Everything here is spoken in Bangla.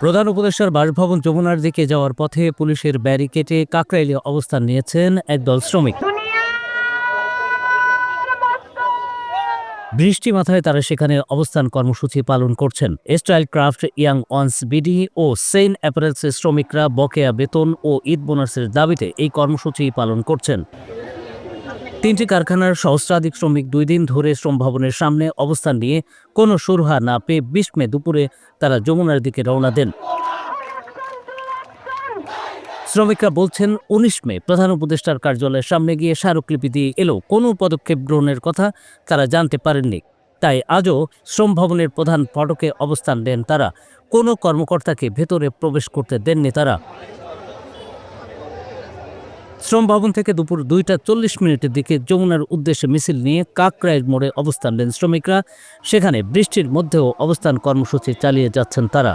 প্রধান উপদেষ্টার বাসভবন যমুনার দিকে যাওয়ার পথে পুলিশের ব্যারিকেটে কাকরাইলে অবস্থান নিয়েছেন একদল শ্রমিক। বৃষ্টি মাথায় তারা সেখানে অবস্থান কর্মসূচি পালন করছেন। Style Craft, Young Ones, BD ও সেইন অ্যাপারেলসের শ্রমিকরা বকেয়া বেতন ও ঈদ বোনাসের দাবিতে এই কর্মসূচি পালন করছেন। তিনটি কারখানার সহস্রাধিক শ্রমিক দুই দিন ধরে শ্রম ভবনের সামনে অবস্থান নিয়ে কোনো সুরহা না পেয়ে বিশ মে দুপুরে তারা যমুনার দিকে রওনা দেন। শ্রমিকরা বলছেন, উনিশ মে প্রধান উপদেষ্টার কার্যালয়ের সামনে গিয়ে স্মারকলিপি দিয়ে এলেও কোনো পদক্ষেপ গ্রহণের কথা তারা জানতে পারেননি। তাই আজও শ্রম ভবনের প্রধান ফটকে অবস্থান নেন তারা। কোনো কর্মকর্তাকে ভেতরে প্রবেশ করতে দেননি তারা। শ্রম ভবন থেকে দুপুর দুইটা চল্লিশ মিনিটের দিকে যমুনার উদ্দেশ্যে মিছিল নিয়ে কাকরাইয়ের মোড়ে অবস্থান নেন শ্রমিকরা। সেখানে বৃষ্টির মধ্যেও অবস্থান কর্মসূচি চালিয়ে যাচ্ছেন তারা।